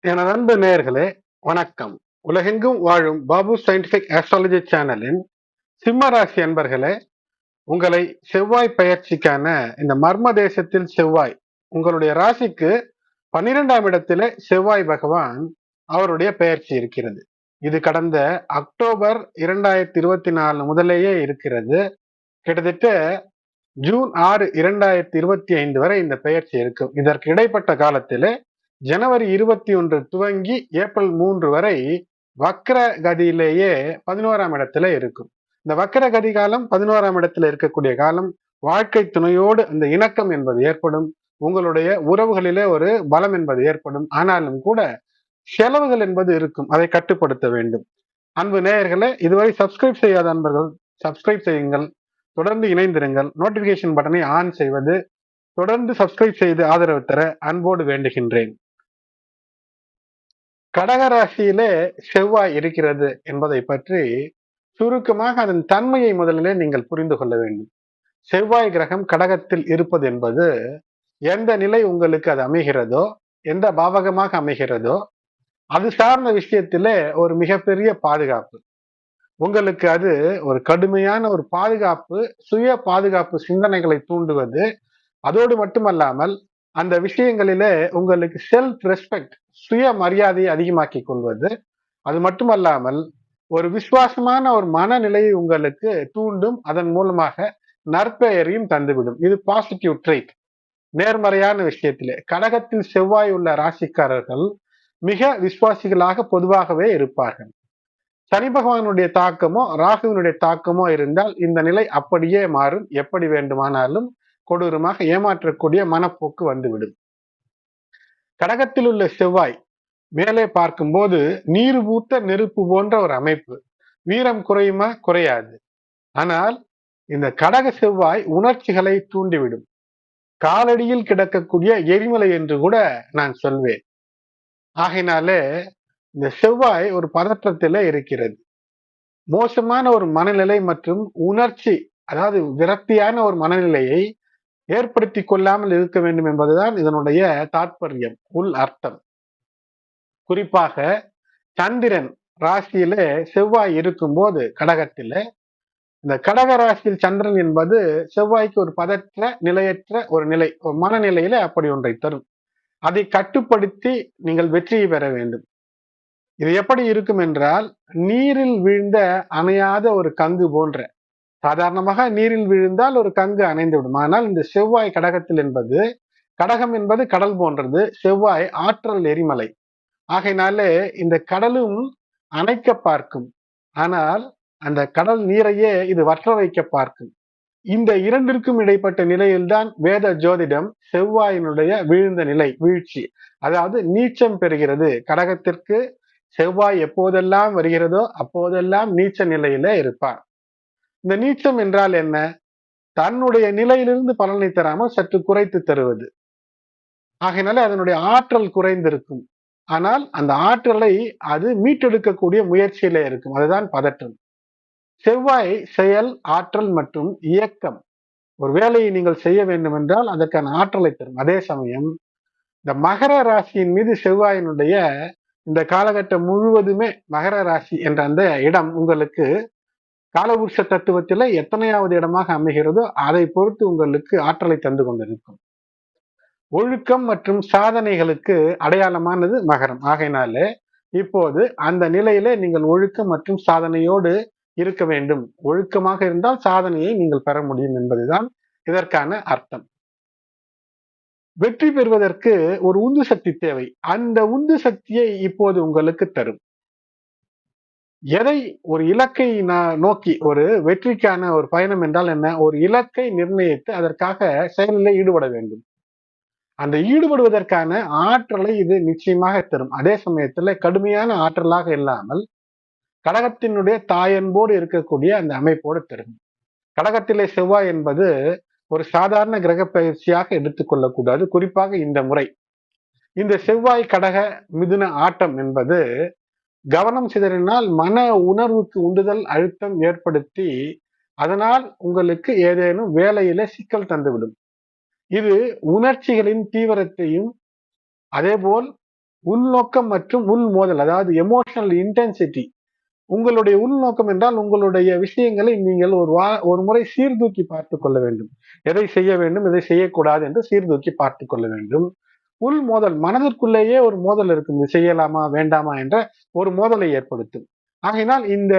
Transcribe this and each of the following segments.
எனது அன்பு நேயர்களே வணக்கம். உலகெங்கும் வாழும் பாபு சயின்டிபிக் ஆஸ்ட்ராலஜி சேனலின் சிம்ம ராசி அன்பர்களே உங்களை செவ்வாய் பயிற்சிக்கான இந்த மர்ம தேசத்தில் செவ்வாய் உங்களுடைய ராசிக்கு பன்னிரெண்டாம் இடத்திலே செவ்வாய் பகவான் அவருடைய பெயர்ச்சி இருக்கிறது. இது கடந்த அக்டோபர் இரண்டாயிரத்தி இருபத்தி நாலு முதலேயே இருக்கிறது. கிட்டத்தட்ட ஜூன் ஆறு இரண்டாயிரத்தி இருபத்தி ஐந்து வரை இந்த பெயர்ச்சி இருக்கும். இதற்கு இடைப்பட்ட காலத்திலே ஜனவரி இருபத்தி ஒன்று துவங்கி ஏப்ரல் மூன்று வரை வக்ர கதியிலேயே பதினோராம் இடத்துல இருக்கும். இந்த வக்கர கதி காலம் பதினோராம் இடத்துல இருக்கக்கூடிய காலம் வாழ்க்கை துணையோடு அந்த இணக்கம் என்பது ஏற்படும். உங்களுடைய உறவுகளிலே ஒரு பலம் என்பது ஏற்படும். ஆனாலும் கூட செலவுகள் என்பது இருக்கும். அதை கட்டுப்படுத்த வேண்டும். அன்பு நேயர்களே இதுவரை சப்ஸ்கிரைப் செய்யாத அன்பர்கள் சப்ஸ்கிரைப் செய்யுங்கள். தொடர்ந்து இணைந்திருங்கள். நோட்டிபிகேஷன் பட்டனை ஆன் செய்வது. தொடர்ந்து சப்ஸ்கிரைப் செய்து ஆதரவு தர அன்போடு வேண்டுகின்றேன். கடகராசியிலே செவ்வாய் இருக்கிறது என்பதை பற்றி சுருக்கமாக அதன் தன்மையை முதலிலே நீங்கள் புரிந்து கொள்ள வேண்டும். செவ்வாய் கிரகம் கடகத்தில் இருப்பது என்பது எந்த நிலை உங்களுக்கு அது அமைகிறதோ எந்த பாவகமாக அமைகிறதோ அது சார்ந்த விஷயத்திலே ஒரு மிகப்பெரிய பாதுகாப்பு. உங்களுக்கு அது ஒரு கடுமையான ஒரு பாதுகாப்பு சுய பாதுகாப்பு சிந்தனைகளை தூண்டுவது அதோடு மட்டுமல்லாமல் அந்த விஷயங்களிலே உங்களுக்கு செல்ஃப் ரெஸ்பெக்ட் சுய மரியாதையை அதிகமாக்கி கொள்வது. அது மட்டுமல்லாமல் ஒரு விசுவாசமான ஒரு மனநிலையை உங்களுக்கு தூண்டும் அதன் மூலமாக நற்பெயரையும் தந்துவிடும். இது பாசிட்டிவ் ட்ரைட் நேர்மறையான விஷயத்திலே. கடகத்தில் செவ்வாய் உள்ள ராசிக்காரர்கள் மிக விசுவாசிகளாக பொதுவாகவே இருப்பார்கள். சனி பகவானுடைய தாக்கமோ ராகுவினுடைய தாக்கமோ இருந்தால் இந்த நிலை அப்படியே மாறும். எப்படி வேண்டுமானாலும் கொடூரமாக ஏமாற்றக்கூடிய மனப்போக்கு வந்துவிடும். கடகத்தில் உள்ள செவ்வாய் மேலே பார்க்கும்போது நீர் பூத்த நெருப்பு போன்ற ஒரு அமைப்பு. வீரம் குறையுமா? குறையாது. ஆனால் இந்த கடக செவ்வாய் உணர்ச்சிகளை தூண்டிவிடும். காலடியில் கிடக்கக்கூடிய எரிமலை என்று கூட நான் சொல்வேன். ஆகையினாலே இந்த செவ்வாய் ஒரு பதற்றத்தில இருக்கிறது. மோசமான ஒரு மனநிலை மற்றும் உணர்ச்சி அதாவது விரக்தியான ஒரு மனநிலையை ஏற்படுத்தி கொள்ளாமல் இருக்க வேண்டும் என்பதுதான் இதனுடைய தாற்பயம் உள் அர்த்தம். குறிப்பாக சந்திரன் ராசியிலே செவ்வாய் இருக்கும்போது கடகத்தில் இந்த கடக ராசியில் சந்திரன் என்பது செவ்வாய்க்கு ஒரு பதற்ற நிலையற்ற ஒரு நிலை ஒரு மனநிலையில அப்படி ஒன்றை தரும். அதை கட்டுப்படுத்தி நீங்கள் வெற்றியை பெற வேண்டும். இது எப்படி இருக்கும் என்றால் நீரில் வீழ்ந்த அணையாத ஒரு கங்கு போன்ற சாதாரணமாக நீரில் விழுந்தால் ஒரு கங்கு அணைந்து விடும் ஆனால் இந்த செவ்வாய் கடகத்தில் என்பது கடகம் என்பது கடல் போன்றது. செவ்வாய் ஆற்றல் எரிமலை. ஆகையினாலே இந்த கடலும் அணைக்க பார்க்கும். ஆனால் அந்த கடல் நீரையே இது வற்ற வைக்க பார்க்கும். இந்த இரண்டிற்கும் இடைப்பட்ட நிலையில்தான் வேத ஜோதிடம் செவ்வாயினுடைய வீழ்ந்த நிலை வீழ்ச்சி. அதாவது நீச்சம் பெறுகிறது. கடகத்திற்கு செவ்வாய் எப்போதெல்லாம் வருகிறதோ அப்போதெல்லாம் நீச்ச நிலையில இருப்பார். இந்த நீச்சம் என்றால் என்ன? தன்னுடைய நிலையிலிருந்து பலனை தராமல் சற்று குறைத்து தருவது. ஆகையினால அதனுடைய ஆற்றல் குறைந்திருக்கும். ஆனால் அந்த ஆற்றலை அது மீட்டெடுக்கக்கூடிய முயற்சியில இருக்கும். அதுதான் பதற்றம். செவ்வாய் செயல் ஆற்றல் மற்றும் இயக்கம். ஒரு வேலையை நீங்கள் செய்ய வேண்டும் என்றால் அதற்கான ஆற்றலை தரும். அதே சமயம் இந்த மகர ராசியின் மீது செவ்வாயினுடைய இந்த காலகட்டம் முழுவதுமே மகர ராசி என்ற அந்த இடம் உங்களுக்கு காலபுருஷ தத்துவத்தில் எத்தனையாவது இடமாக அமைகிறதோ அதை பொறுத்து உங்களுக்கு ஆற்றலை தந்து கொண்டிருக்கும். ஒழுக்கம் மற்றும் சாதனைகளுக்கு அடையாளமானது மகரம். ஆகையினாலே இப்போது அந்த நிலையில நீங்கள் ஒழுக்கம் மற்றும் சாதனையோடு இருக்க வேண்டும். ஒழுக்கமாக இருந்தால் சாதனையை நீங்கள் பெற முடியும் என்பதுதான் இதற்கான அர்த்தம். வெற்றி பெறுவதற்கு ஒரு உந்து சக்தி தேவை. அந்த உந்து சக்தியை இப்போது உங்களுக்கு தரும். எதை ஒரு இலக்கை நோக்கி ஒரு வெற்றிக்கான ஒரு பயணம் என்றால் என்ன? ஒரு இலக்கை நிர்ணயித்து அதற்காக செயலில் ஈடுபட வேண்டும். அந்த ஈடுபடுவதற்கான ஆற்றலை இது நிச்சயமாக தரும். அதே சமயத்துல கடுமையான ஆற்றலாக இல்லாமல் கடகத்தினுடைய தாயன்போடு இருக்கக்கூடிய அந்த அமைப்போடு தரும். கடகத்திலே செவ்வாய் என்பது ஒரு சாதாரண கிரக பயிற்சியாக எடுத்துக்கொள்ளக்கூடாது குறிப்பாக இந்த முறை. இந்த செவ்வாய் கடக மிதுன ஆட்டம் என்பது கவனம் சிதறினால் மன உணர்வுக்கு உண்டுதல் அழுத்தம் ஏற்படுத்தி அதனால் உங்களுக்கு ஏதேனும் வேலையில சிக்கல் தந்துவிடும். இது உணர்ச்சிகளின் தீவிரத்தையும் அதேபோல் உள்நோக்கம் மற்றும் உள் மோதல் அதாவது எமோஷனல் இன்டென்சிட்டி உங்களுடைய உள்நோக்கம் என்றால் உங்களுடைய விஷயங்களை நீங்கள் ஒரு வா ஒரு முறை சீர்தூக்கி பார்த்து கொள்ள வேண்டும். எதை செய்ய வேண்டும் எதை செய்யக்கூடாது என்று சீர்தூக்கி பார்த்து கொள்ள வேண்டும். உள் மோதல் மனதிற்குள்ளேயே ஒரு மோதல் இருக்கும் இது செய்யலாமா வேண்டாமா என்ற ஒரு மோதலை ஏற்படுத்தும். ஆகையினால் இந்த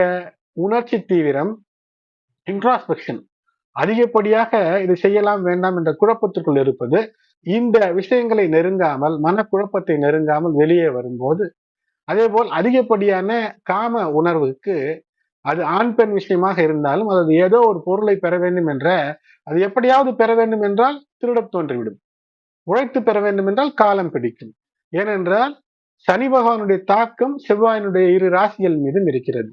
உணர்ச்சி தீவிரம் இன்ட்ராஸ்பெக்ஷன் அதிகப்படியாக இது செய்யலாம் வேண்டாம் என்ற குழப்பத்திற்குள் இருப்பது இந்த விஷயங்களை நெருங்காமல் மனக்குழப்பத்தை நெருங்காமல் வெளியே வரும்போது அதே போல் அதிகப்படியான காம உணர்வுக்கு அது ஆண் பெண் விஷயமாக இருந்தாலும் அது ஏதோ ஒரு பொருளை பெற வேண்டும் என்ற அது எப்படியாவது பெற வேண்டும் என்றால் திருடத் தோன்றிவிடும். உழைத்து பெற வேண்டும் என்றால் காலம் பிடிக்கும். ஏனென்றால் சனி பகவானுடைய தாக்கம் செவ்வாயினுடைய இரு ராசிகள் மீதும் இருக்கிறது.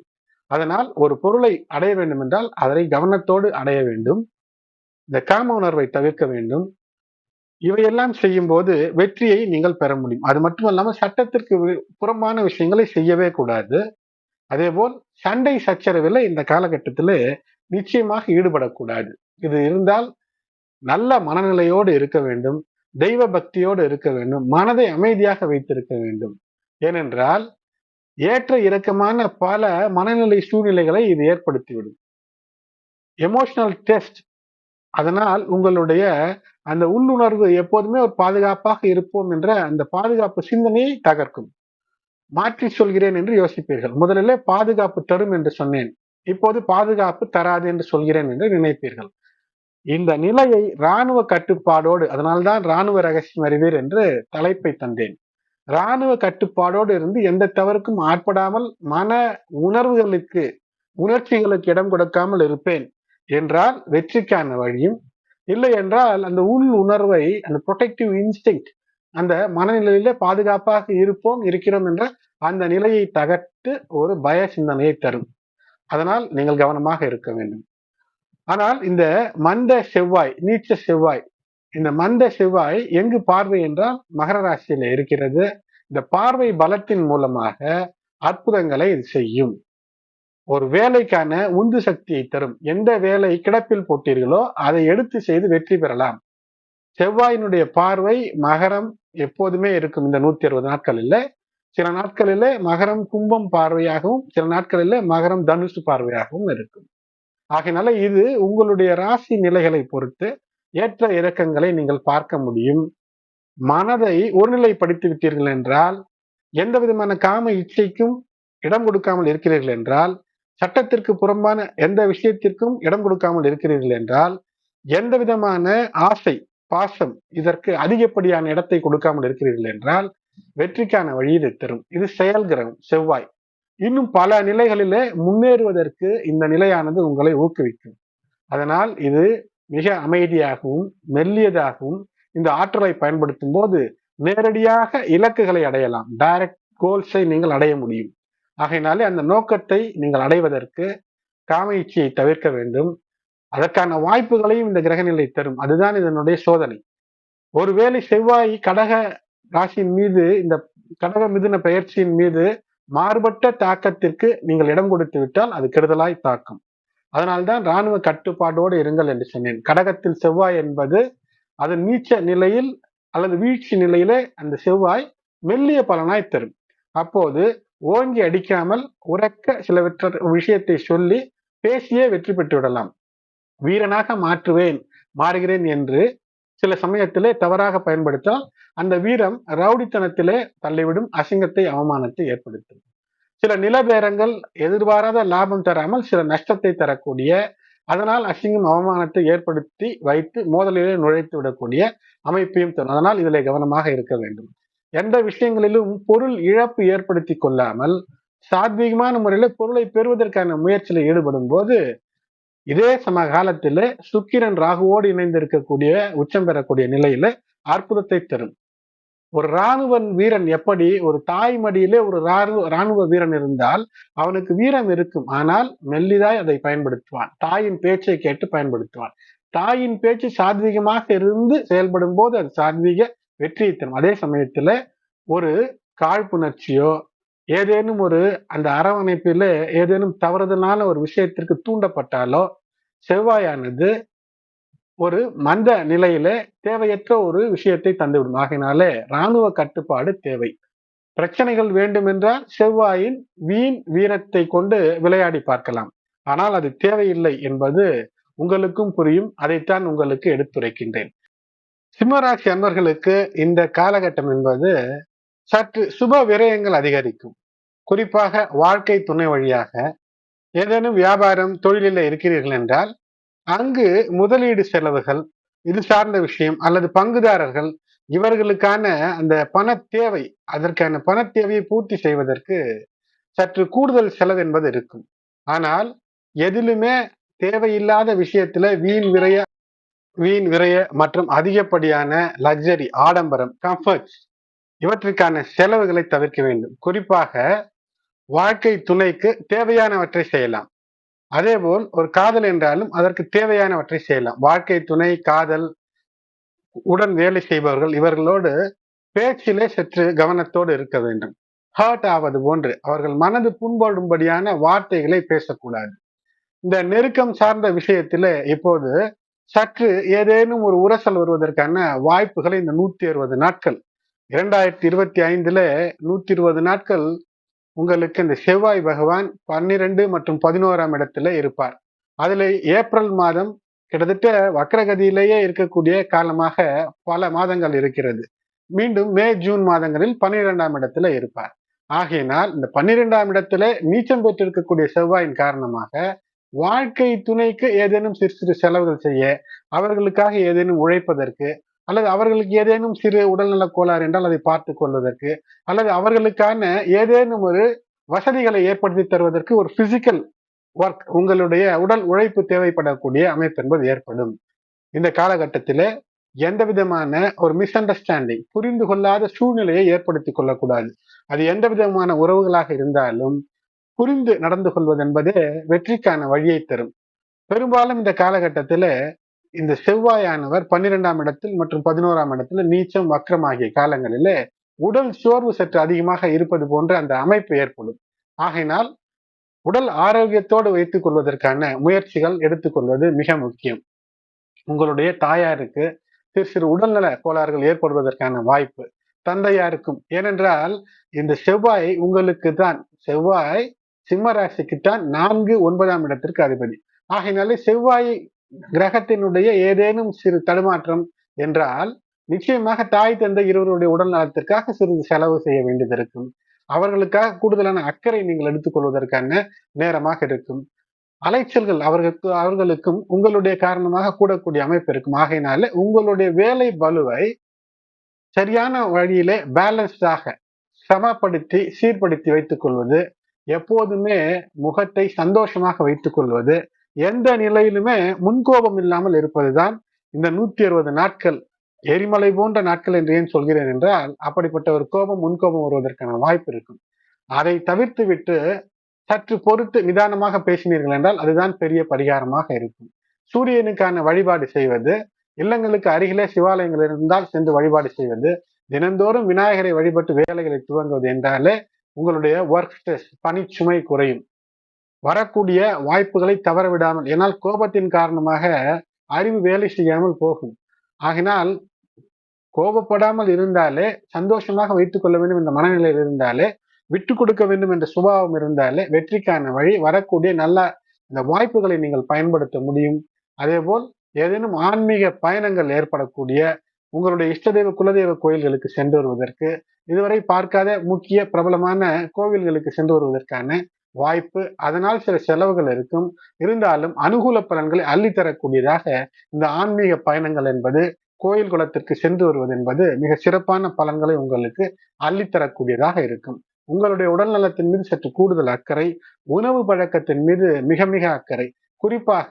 அதனால் ஒரு பொருளை அடைய வேண்டும் என்றால் அதனை கவனத்தோடு அடைய வேண்டும். இந்த காம உணர்வை தவிர்க்க வேண்டும். இவையெல்லாம் செய்யும் போது வெற்றியை நீங்கள் பெற முடியும். அது மட்டுமல்லாம சட்டத்திற்கு புறம்பான விஷயங்களை செய்யவே கூடாது. அதே போல் சண்டை சச்சரவில் இந்த காலகட்டத்தில் நிச்சயமாக ஈடுபடக்கூடாது. இது இருந்தால் நல்ல மனநிலையோடு இருக்க வேண்டும். தெய்வ பக்தியோடு இருக்க வேண்டும் மனதை அமைதியாக வைத்திருக்க வேண்டும். ஏனென்றால் ஏற்ற இறக்கமான பல மனநிலை சூழ்நிலைகளை இது ஏற்படுத்திவிடும். எமோஷனல் டெஸ்ட் அதனால் உங்களுடைய அந்த உள்ளுணர்வு எப்போதுமே ஒரு பாதுகாப்பாக இருப்போம் என்ற அந்த பாதுகாப்பு சிந்தனையை தகர்க்கும். மாற்றி சொல்கிறேன் என்று யோசிப்பீர்கள். முதலிலே பாதுகாப்பு தரும் என்று சொன்னேன். இப்போது பாதுகாப்பு தராது என்று சொல்கிறேன் என்று நினைப்பீர்கள். இந்த நிலையை இராணுவ கட்டுப்பாடோடு அதனால்தான் இராணுவ ரகசியம் அறிவீர் என்று தலைப்பை தந்தேன். இராணுவ கட்டுப்பாடோடு இருந்து எந்த தவறுக்கும் ஆட்படாமல் மன உணர்வுகளுக்கு உணர்ச்சிகளுக்கு இடம் கொடுக்காமல் இருப்பேன் என்றால் வெற்றிக்கான வழியும் இல்லை என்றால் அந்த உள் உணர்வை அந்த ப்ரொடெக்டிவ் இன்ஸ்டிங் அந்த மனநிலையில பாதுகாப்பாக இருப்போம் இருக்கிறோம் என்ற அந்த நிலையை தகர்த்து ஒரு பய சிந்தனையை தரும். அதனால் நீங்கள் கவனமாக இருக்க வேண்டும். ஆனால் இந்த மந்த செவ்வாய் நீச்ச செவ்வாய் இந்த மந்த செவ்வாய் எங்கு பார்வை என்றால் மகர ராசியில இருக்கிறது. இந்த பார்வை பலத்தின் மூலமாக அற்புதங்களை இது செய்யும். ஒரு வேலைக்கான உந்து சக்தியை தரும். எந்த வேலை கிடப்பில் போட்டீர்களோ அதை எடுத்து செய்து வெற்றி பெறலாம். செவ்வாயினுடைய பார்வை மகரம் எப்போதுமே இருக்கும் இந்த நூத்தி அறுபது நாட்களில். சில நாட்களில் மகரம் கும்பம் பார்வையாகவும் சில நாட்களில் மகரம் தனுஷ் பார்வையாகவும் இருக்கும். ஆகையினால இது உங்களுடைய ராசி நிலைகளை பொறுத்து ஏற்ற இறக்கங்களை நீங்கள் பார்க்க முடியும். மனதை ஒருநிலைப்படுத்தி விட்டீர்கள் என்றால் எந்த விதமான காம இச்சைக்கும் இடம் கொடுக்காமல் இருக்கிறீர்கள் என்றால் சட்டத்திற்கு புறம்பான எந்த விஷயத்திற்கும் இடம் கொடுக்காமல் இருக்கிறீர்கள் என்றால் எந்த விதமான ஆசை பாசம் இதற்கு அதிகப்படியான இடத்தை கொடுக்காமல் இருக்கிறீர்கள் என்றால் வெற்றிக்கான வழி தரும். இது செயல்கிரகம் செவ்வாய். இன்னும் பல நிலைகளிலே முன்னேறுவதற்கு இந்த நிலையானது உங்களை ஊக்குவிக்கும். அதனால் இது மிக அமைதியாகவும் மெல்லியதாகவும் இந்த ஆற்றலை பயன்படுத்தும் போது நேரடியாக இலக்குகளை அடையலாம். டைரக்ட் கோல்ஸை நீங்கள் அடைய முடியும். ஆகையினாலே அந்த நோக்கத்தை நீங்கள் அடைவதற்கு காம தவிர்க்க வேண்டும். அதற்கான வாய்ப்புகளையும் இந்த கிரகநிலை தரும். அதுதான் இதனுடைய சோதனை. ஒருவேளை செவ்வாய் கடக ராசியின் மீது இந்த கடக மிதுன பெயர்ச்சியின் மீது மாறுபட்ட தாக்கத்திற்கு நீங்கள் இடம் கொடுத்து விட்டால் அது கெடுதலாய் தாக்கும். அதனால்தான் இராணுவ கட்டுப்பாடோடு இருங்கள் என்று சொன்னேன். கடகத்தில் செவ்வாய் என்பது அதன் நீச்ச நிலையில் அல்லது வீழ்ச்சி நிலையிலே அந்த செவ்வாய் மெல்லிய பலனாய் தரும். அப்போது ஓங்கி அடிக்காமல் உறக்க சில விஷயத்தை சொல்லி பேசியே வெற்றி பெற்று விடலாம் வீரனாக மாற்றுவேன் மாறுகிறேன் என்று சில சமயத்திலே தவறாக பயன்படுத்தால் அந்த வீரம் ரவுடித்தனத்திலே தள்ளிவிடும் அசிங்கத்தை அவமானத்தை ஏற்படுத்தும். சில நிலபேரங்கள் எதிர்பாராத லாபம் தராமல் சில நஷ்டத்தை தரக்கூடிய அதனால் அசிங்கம் அவமானத்தை ஏற்படுத்தி வைத்து மோதலிலே நுழைத்து விடக்கூடிய அமைப்பையும் தரும். அதனால் இதில் கவனமாக இருக்க வேண்டும். எந்த விஷயங்களிலும் பொருள் இழப்பு ஏற்படுத்தி கொள்ளாமல் சாத்வீகமான முறையில பொருளை பெறுவதற்கான முயற்சியில ஈடுபடும் போது இதே சம காலத்தில் சுக்கிரன் ராகுவோடு இணைந்து இருக்கக்கூடிய உச்சம் பெறக்கூடிய நிலையில அற்புதத்தை தரும். ஒரு இராணுவ வீரன் எப்படி ஒரு தாய் மடியிலே ஒரு ராணுவ இராணுவ வீரன் இருந்தால் அவனுக்கு வீரம் இருக்கும். ஆனால் மெல்லிதாய் அதை பயன்படுத்துவான். தாயின் பேச்சை கேட்டு பயன்படுத்துவான். தாயின் பேச்சு சாத்வீகமாக இருந்து செயல்படும் போது அது சாத்வீக வெற்றியை தரும். அதே சமயத்துல ஒரு காழ்ப்புணர்ச்சியோ ஏதேனும் ஒரு அந்த அரவணைப்பில் ஏதேனும் தவறுதலான ஒரு விஷயத்திற்கு தூண்டப்பட்டாலோ செவ்வாயானது ஒரு மந்த நிலையில தேவையற்ற ஒரு விஷயத்தை தந்துவிடும். ஆகினாலே இராணுவ கட்டுப்பாடு தேவை. பிரச்சனைகள் வேண்டுமென்றால் செவ்வாயின் வீண் வீரத்தை கொண்டு விளையாடி பார்க்கலாம். ஆனால் அது தேவையில்லை என்பது உங்களுக்கும் புரியும். அதைத்தான் உங்களுக்கு எடுத்துரைக்கின்றேன். சிம்மராசி அன்பர்களுக்கு இந்த காலகட்டம் என்பது சற்று சுப விரயங்கள் அதிகரிக்கும். குறிப்பாக வாழ்க்கை துணை வழியாக ஏதேனும் வியாபாரம் தொழிலில் இருக்கிறீர்கள் என்றால் அங்கு முதலீடு செலவுகள் இது சார்ந்த விஷயம் அல்லது பங்குதாரர்கள் இவர்களுக்கான அந்த பண தேவை அதற்கான பண தேவையை பூர்த்தி செய்வதற்கு சற்று கூடுதல் செலவு என்பது இருக்கும். ஆனால் எதிலுமே தேவையில்லாத விஷயத்துல வீண் விரைய வீண் விரைய மற்றும் அதிகப்படியான லக்ஸரி ஆடம்பரம் கம்ஃபர்ட் இவற்றிற்கான செலவுகளை தவிர்க்க வேண்டும். குறிப்பாக வாழ்க்கை துணைக்கு தேவையானவற்றை செய்யலாம். அதேபோல் ஒரு காதல் என்றாலும் அதற்கு தேவையானவற்றை செய்யலாம். வாழ்க்கை துணை காதல் உடன் வேலை செய்பவர்கள் இவர்களோடு பேச்சிலே சற்று கவனத்தோடு இருக்க வேண்டும். ஹர்ட் ஆவது போன்று அவர்கள் மனது புண்படும்படியான வார்த்தைகளை பேசக்கூடாது. இந்த நெருக்கம் சார்ந்த விஷயத்திலே இப்போது சற்று ஏதேனும் ஒரு உரசல் வருவதற்கான வாய்ப்புகளை இந்த நூத்தி அறுபது நாட்கள் இரண்டாயிரத்தி இருபத்தி ஐந்துல நூத்தி இருபது நாட்கள் உங்களுக்கு இந்த செவ்வாய் பகவான் பன்னிரெண்டு மற்றும் பதினோராம் இடத்துல இருப்பார். அதுல ஏப்ரல் மாதம் கிட்டத்தட்ட வக்ரகதியிலேயே இருக்கக்கூடிய காலமாக பல மாதங்கள் இருக்கிறது. மீண்டும் மே ஜூன் மாதங்களில் பன்னிரெண்டாம் இடத்துல இருப்பார். ஆகையினால் இந்த பன்னிரெண்டாம் இடத்துல நீச்சம் பெற்றிருக்கக்கூடிய செவ்வாயின் காரணமாக வாழ்க்கை துணைக்கு ஏதேனும் சிறு சிறு செலவுகள் செய்ய அவர்களுக்காக ஏதேனும் உழைப்பதற்கு அல்லது அவர்களுக்கு ஏதேனும் சிறு உடல்நல கோளாறு என்றால் அதை பார்த்து கொள்வதற்கு அல்லது அவர்களுக்கான ஏதேனும் ஒரு வசதிகளை ஏற்படுத்தி தருவதற்கு ஒரு பிசிக்கல் ஒர்க் உங்களுடைய உடல் உழைப்பு தேவைப்படக்கூடிய அமைப்பு என்பது ஏற்படும். இந்த காலகட்டத்தில் எந்த விதமான ஒரு மிஸ் அண்டர்ஸ்டாண்டிங் புரிந்து கொள்ளாத சூழ்நிலையை ஏற்படுத்தி கொள்ளக்கூடாது. அது எந்த விதமான உறவுகளாக இருந்தாலும் புரிந்து நடந்து கொள்வது என்பது வெற்றிக்கான வழியை தரும். பெரும்பாலும் இந்த காலகட்டத்தில் இந்த செவ்வாயானவர் பன்னிரெண்டாம் இடத்தில் மற்றும் பதினோராம் இடத்துல நீச்சம் வக்ரம் ஆகிய காலங்களிலே உடல் சோர்வு சற்று அதிகமாக இருப்பது போன்ற அந்த அமைப்பு ஏற்படும். ஆகையினால் உடல் ஆரோக்கியத்தோடு வைத்துக் கொள்வதற்கான முயற்சிகள் எடுத்துக்கொள்வது மிக முக்கியம். உங்களுடைய தாயாருக்கு சிறு சிறு உடல்நல கோளாறுகள் ஏற்படுவதற்கான வாய்ப்பு தந்தையாருக்கும். ஏனென்றால் இந்த செவ்வாய் உங்களுக்கு தான் செவ்வாய் சிம்ம ராசிக்கு தான் நான்கு ஒன்பதாம் இடத்திற்கு அதிபதி. ஆகையினாலே செவ்வாய் கிரகத்தினுடைய ஏதேனும் சிறு தடுமாற்றம் என்றால் நிச்சயமாக தாய் தந்தை இருவருடைய உடல் நலத்திற்காக சிறிது செலவு செய்ய வேண்டியது இருக்கும். அவர்களுக்காக கூடுதலான அக்கறை நீங்கள் எடுத்துக்கொள்வதற்கான நேரமாக இருக்கும். அலைச்சல்கள் அவர்களுக்கு அவர்களுக்கும் உங்களுடைய காரணமாக கூடக்கூடிய அமைப்பு இருக்கும். ஆகையினால உங்களுடைய வேலை பலுவை சரியான வழியிலே பேலன்ஸ்டாக சமப்படுத்தி சீர்படுத்தி வைத்துக் கொள்வது எப்போதுமே முகத்தை சந்தோஷமாக வைத்துக் கொள்வது எந்த நிலையிலுமே முன்கோபம் இல்லாமல் இருப்பதுதான் இந்த நூத்தி அறுபது நாட்கள் எரிமலை போன்ற நாட்கள் என்று ஏன் சொல்கிறேன் என்றால் அப்படிப்பட்ட ஒரு கோபம் முன்கோபம் வருவதற்கான வாய்ப்பு இருக்கும். அதை தவிர்த்து விட்டு சற்று பொறுத்து நிதானமாக பேசினீர்கள் என்றால் அதுதான் பெரிய பரிகாரமாக இருக்கும். சூரியனுக்கான வழிபாடு செய்வது இல்லங்களுக்கு அருகிலே சிவாலயங்கள் இருந்தால் சென்று வழிபாடு செய்வது தினந்தோறும் விநாயகரை வழிபட்டு வேலைகளை துவங்குவது என்றாலே உங்களுடைய ஒர்க் ஸ்ட்ரெஸ் பணிச்சுமை குறையும். வரக்கூடிய வாய்ப்புகளை தவற விடாமல் கோபத்தின் காரணமாக அறிவு வேலை செய்யாமல் போகும். ஆகினால் கோபப்படாமல் இருந்தாலே சந்தோஷமாக வைத்துக் கொள்ள வேண்டும் என்ற மனநிலையில் இருந்தாலே விட்டு கொடுக்க வேண்டும் என்ற சுபாவம் இருந்தாலே வெற்றிக்கான வழி வரக்கூடிய நல்ல இந்த வாய்ப்புகளை நீங்கள் பயன்படுத்த முடியும். அதேபோல் ஏதேனும் ஆன்மீக பயணங்கள் ஏற்படக்கூடிய உங்களுடைய இஷ்டதெய்வ குலதெய்வ கோயில்களுக்கு சென்று வருவதற்கு இதுவரை பார்க்காத முக்கிய பிரபலமான கோவில்களுக்கு சென்று வருவதற்கான வாய்ப்பு அதனால் சில செலவுகள் இருக்கும். இருந்தாலும் அனுகூல பலன்களை அள்ளித்தரக்கூடியதாக இந்த ஆன்மீக பயணங்கள் என்பது கோயில் குளத்திற்கு சென்று வருவது என்பது மிக சிறப்பான பலன்களை உங்களுக்கு அள்ளித்தரக்கூடியதாக இருக்கும். உங்களுடைய உடல் நலத்தின் மீது சற்று கூடுதல் அக்கறை உணவு பழக்கத்தின் மீது மிக மிக அக்கறை. குறிப்பாக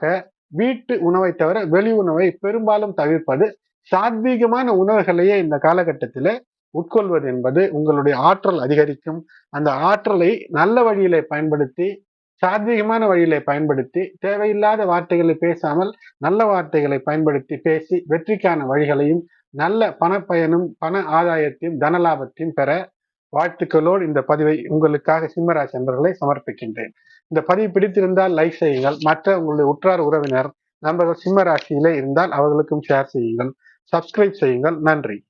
வீட்டு உணவை தவிர வெளி உணவை பெரும்பாலும் தவிர்ப்பது சாத்வீகமான உணவுகளையே இந்த காலகட்டத்தில் உட்கொள்வது என்பது உங்களுடைய ஆற்றல் அதிகரிக்கும். அந்த ஆற்றலை நல்ல வழியிலே பயன்படுத்தி சாத்வீகமான வழியிலே பயன்படுத்தி தேவையில்லாத வார்த்தைகளை பேசாமல் நல்ல வார்த்தைகளை பயன்படுத்தி பேசி வெற்றிக்கான வழிகளையும் நல்ல பணப்பயனும் பண ஆதாயத்தையும் தனலாபத்தையும் பெற வாழ்த்துக்களோடு இந்த பதிவை உங்களுக்காக சிம்மராஜ் நண்பர்களை சமர்ப்பிக்கின்றேன். இந்த பதிவு பிடித்திருந்தால் லைக் செய்யுங்கள். மற்ற உங்களுடைய உற்றார் உறவினர் நண்பர்கள் சிம்ம ராசியிலே இருந்தால் அவர்களுக்கும் ஷேர் செய்யுங்கள். சப்ஸ்கிரைப் செய்யுங்கள். நன்றி.